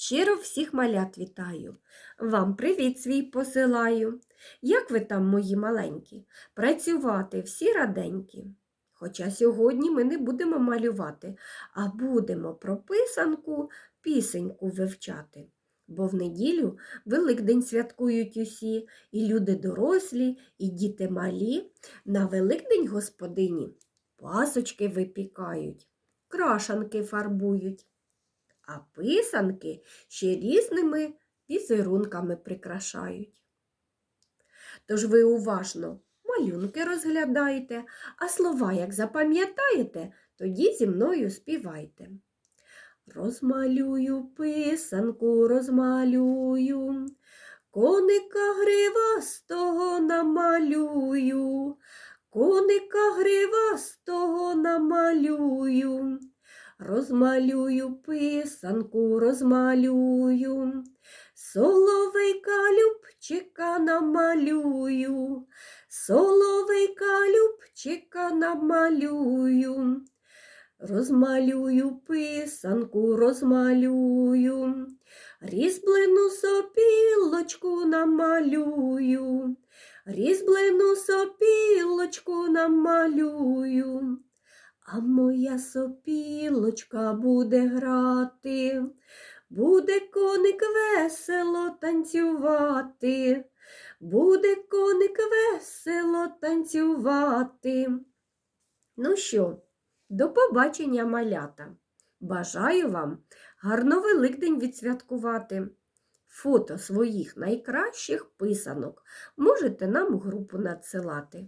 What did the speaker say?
Щиро всіх малят вітаю. Вам привіт свій посилаю. Як ви там, мої маленькі? Працювати всі раденькі. Хоча сьогодні ми не будемо малювати, а будемо про писанку пісеньку вивчати. Бо в неділю Великдень святкують усі, і люди дорослі, і діти малі. На Великдень господині пасочки випікають, крашанки фарбують а писанки ще різними візерунками прикрашають. Тож ви уважно малюнки розглядайте, а слова, як запам'ятаєте, тоді зі мною співайте. Розмалюю писанку, розмалюю, коника гривастого намалюю, коника гривастого намалюю. Розмалюю писанку, розмалюю, соловейка любчика намалюю, соловейка любчика намалюю, розмалюю писанку, розмалюю, різьблену сопілочку намалюю, різьблену сопілочку намалюю. А моя сопілочка буде грати, буде коник весело танцювати, буде коник весело танцювати. Ну що, до побачення, малята. Бажаю вам гарно Великдень відсвяткувати. Фото своїх найкращих писанок можете нам у групу надсилати.